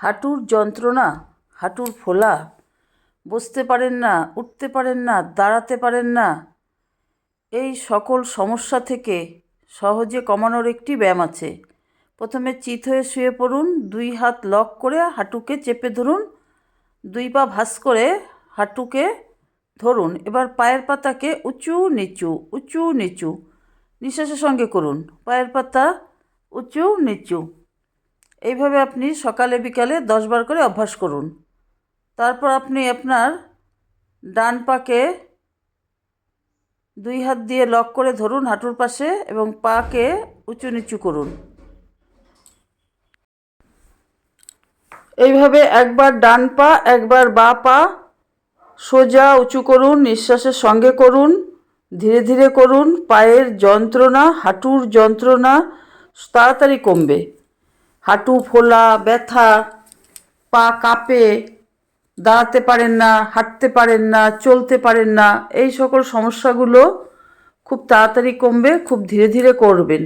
হাঁটুর যন্ত্রণা, হাঁটুর ফোলা, বসতে পারেন না, উঠতে পারেন না, দাঁড়াতে পারেন না, এই সকল সমস্যা থেকে সহজে কমানোর একটি ব্যায়াম আছে। প্রথমে চিত হয়ে শুয়ে পড়ুন, দুই হাত লক করে হাঁটুকে চেপে ধরুন, দুই পা ভাঁজ করে হাঁটুকে ধরুন। এবার পায়ের পাতাকে উঁচু নিচু উঁচু নিচু, নিঃশ্বাসের সঙ্গে করুন। পায়ের পাতা উঁচু নিচু। এইভাবে আপনি সকালে, বিকালে দশবার করে অভ্যাস করুন। তারপর আপনি আপনার ডান পাকে দুই হাত দিয়ে লক করে ধরুন হাঁটুর পাশে এবং পাকে উঁচু নিচু করুন। এইভাবে একবার ডান পা, একবার বা পা সোজা উঁচু করুন, নিঃশ্বাসের সঙ্গে করুন, ধীরে ধীরে করুন, পায়ের যন্ত্রণা, হাঁটুর যন্ত্রণা তাড়াতাড়ি কমবে। হাঁটু ফোলা, ব্যথা, পা কাঁপে, দাঁড়াতে পারেন না, হাঁটতে পারেন না, চলতে পারেন না, এই সকল সমস্যাগুলো খুব তাড়াতাড়ি কমবে, খুব ধীরে ধীরে করবেন।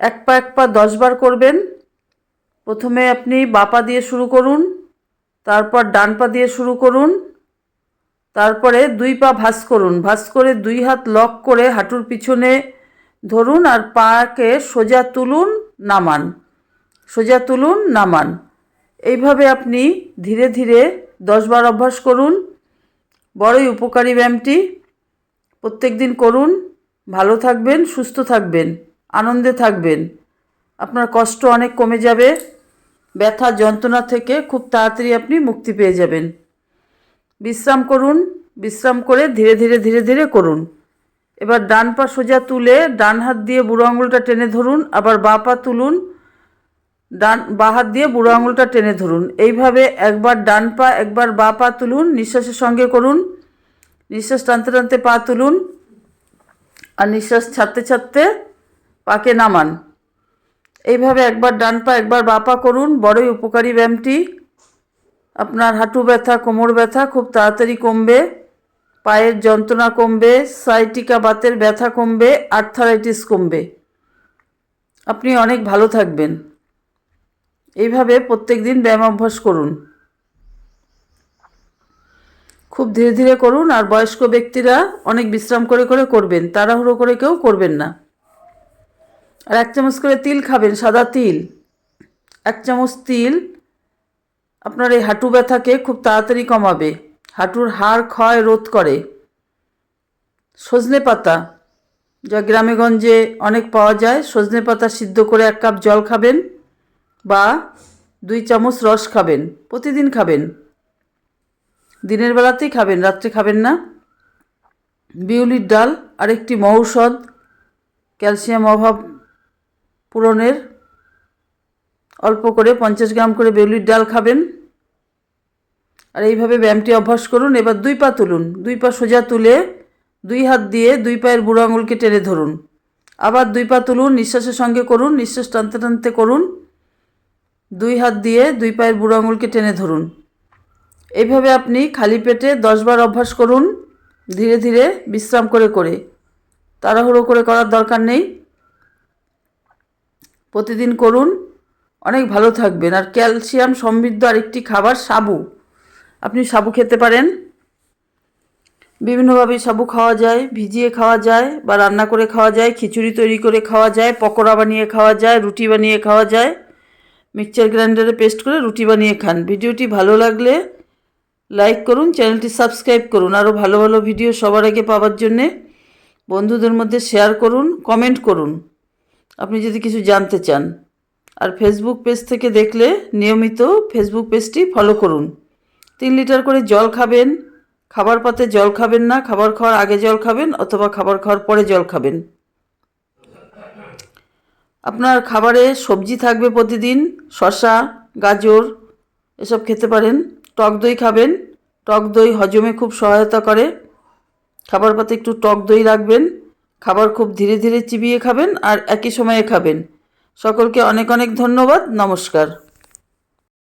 এক পা এক পা দশবার করবেন। প্রথমে আপনি বাপা দিয়ে শুরু করুন, তারপর ডান পা দিয়ে শুরু করুন, তারপরে দুই পা ভাঁজ করুন। ভাঁজ করে দুই হাত লক করে হাঁটুর পিছনে ধরুন আর পাকে সোজা তুলুন। নামান। সোজা তুলুন, নামান। এইভাবে আপনি ধীরে ধীরে দশবার অভ্যাস করুন। বড়ই উপকারী ব্যায়ামটি। প্রত্যেক দিন করুন। ভালো থাকবেন, সুস্থ থাকবেন, আনন্দে থাকবেন। আপনার কষ্ট অনেক কমে যাবে। ব্যথা, যন্ত্রণা থেকে খুব তাড়াতাড়ি আপনি মুক্তি পেয়ে যাবেন। বিশ্রাম করুন। বিশ্রাম করে ধীরে ধীরে ধীরে ধীরে করুন। এবার ডান পা সোজা তুলে ডান হাত দিয়ে বুড়ো আঙুলটা টেনে ধরুন, আবার বা পা তুলুন, ডান, বাঁ হাত দিয়ে বুড়ো আঙুলটা টেনে ধরুন। এইভাবে একবার ডান পা, একবার বা পা তুলুন, নিঃশ্বাসের সঙ্গে করুন, নিঃশ্বাস টানতে টানতে পা তুলুন, আর নিঃশ্বাস ছাড়তে ছাড়তে পাকে নামান। এইভাবে একবার ডান পা, একবার বা পা করুন, বড়ই উপকারী ব্যায়ামটি। আপনার হাঁটু ব্যথা, কোমর ব্যথা খুব তাড়াতাড়ি কমবে। পায়ের যন্ত্রণা কমবে সাইটিকা বাতের ব্যথা কমবে আর্থারাইটিস কমবে। আপনি অনেক ভালো থাকবেন। এইভাবে প্রত্যেক দিন ব্যায়াম অভ্যাস করুন। খুব ধীরে ধীরে করুন আর বয়স্ক ব্যক্তিরা অনেক বিশ্রাম করে করে করবেন, তাড়াহুড়ো করে কেউ করবেন না। আর এক চামচ করে তিল খাবেন, সাদা তিল। এক চামচ তিল আপনার এই হাঁটু ব্যথাকে খুব তাড়াতাড়ি কমাবে। হাঁটুর হাড় ক্ষয় রোধ করে। সজনে পাতা যা গ্রামেগঞ্জে অনেক পাওয়া যায় সজনে পাতা সিদ্ধ করে এক কাপ জল খাবেন বা দুই চামচ রস খাবেন, প্রতিদিন খাবেন। দিনের বেলাতেই খাবেন, রাত্রে খাবেন না। বিউলির ডাল, আরেকটি মৌষধ ক্যালসিয়াম অভাব পূরণের, অল্প করে পঞ্চাশ গ্রাম করে বেউলির ডাল খাবেন। আর এইভাবে ব্যায়ামটি অভ্যাস করুন। এবার দুই পা তুলুন। দুই পা সোজা তুলে দুই হাত দিয়ে দুই পায়ের বুড়ো আঙুলকে টেনে ধরুন। আবার দুই পা তুলুন, নিঃশ্বাসের সঙ্গে করুন, নিঃশ্বাস টানতে টানতে করুন। দুই হাত দিয়ে দুই পায়ের বুড়ো আঙুলকে টেনে ধরুন। এইভাবে আপনি খালি পেটে দশবার অভ্যাস করুন, ধীরে ধীরে বিশ্রাম করে করে। তাড়াহুড়ো করে করার দরকার নেই। প্রতিদিন করুন। অনেক ভালো থাকবেন। আর ক্যালসিয়াম সমৃদ্ধ আরেকটি খাবার, সাবু। আপনি সাবু খেতে পারেন। বিভিন্নভাবে সাবু খাওয়া যায়, ভিজিয়ে খাওয়া যায় বা রান্না করে খাওয়া যায়, খিচুড়ি তৈরি করে খাওয়া যায়, পকোড়া বানিয়ে খাওয়া যায়, রুটি বানিয়ে খাওয়া যায়। মিক্সচার গ্রাইন্ডারে পেস্ট করে রুটি বানিয়ে খান। ভিডিওটি ভালো লাগলে লাইক করুন, চ্যানেলটি সাবস্ক্রাইব করুন। আরও ভালো ভালো ভিডিও সবার আগে পাওয়ার জন্যে বন্ধুদের মধ্যে শেয়ার করুন, কমেন্ট করুন। আপনি যদি কিছু জানতে চান, আর ফেসবুক পেজ থেকে দেখলে নিয়মিত ফেসবুক পেজটি ফলো করুন। তিন লিটার করে জল খাবেন। খাবার পাতে জল খাবেন না, খাবার খাওয়ার আগে জল খাবেন অথবা খাবার খাওয়ার পরে জল খাবেন। আপনার খাবারে সবজি থাকবে প্রতিদিন, শসা, গাজর, এসব খেতে পারেন। টক দই খাবেন, টক দই হজমে খুব সহায়তা করে। খাবার পাতে একটু টক দই রাখবেন, খাবার খুব ধীরে ধীরে চিবিয়ে খাবেন আর একই সময়ে খাবেন। সকলকে অনেক অনেক ধন্যবাদ, নমস্কার।